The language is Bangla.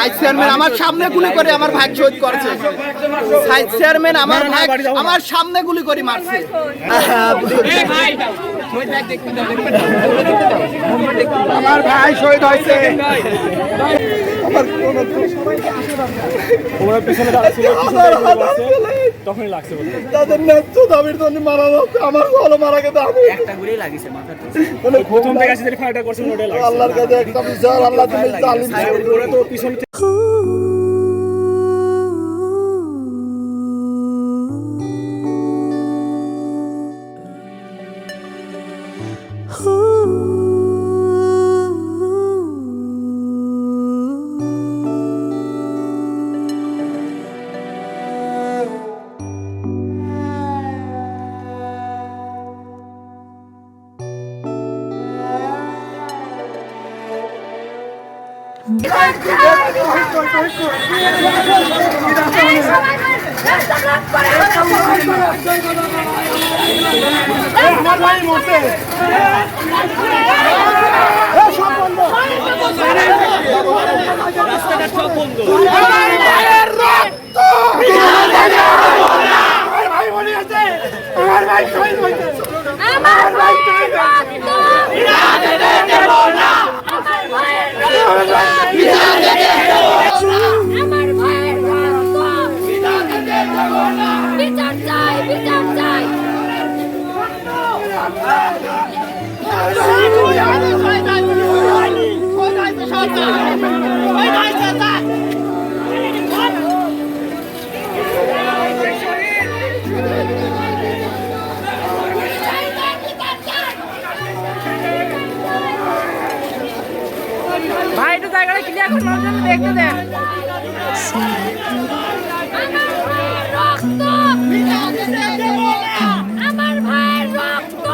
সাইড চেয়ারম্যান আমার সামনে গুলি করে আমার ভাই শহীদ করেছে। সাইড চেয়ারম্যান আমার ভাই আমার সামনে গুলি করে মারছে। আমার ভাই শহীদ হয়েছে। তাদের ন্যায্য দাবির জন্য মারা যাচ্ছে আমার ভালো মারা গেছে আমি লাগছে আল্লাহর কাছে একটা বিচার আল্লাহ তুমি জালিম Ooh. ওরা তো পিছন থেকে আমার ভাইয়ের রক্ত আমার ভাইয়ের রক্ত আমার জায়গাটা ক্লিয়ার করে মানুষজন দেখতে দেন। আমার ভাইয়ের রক্ত!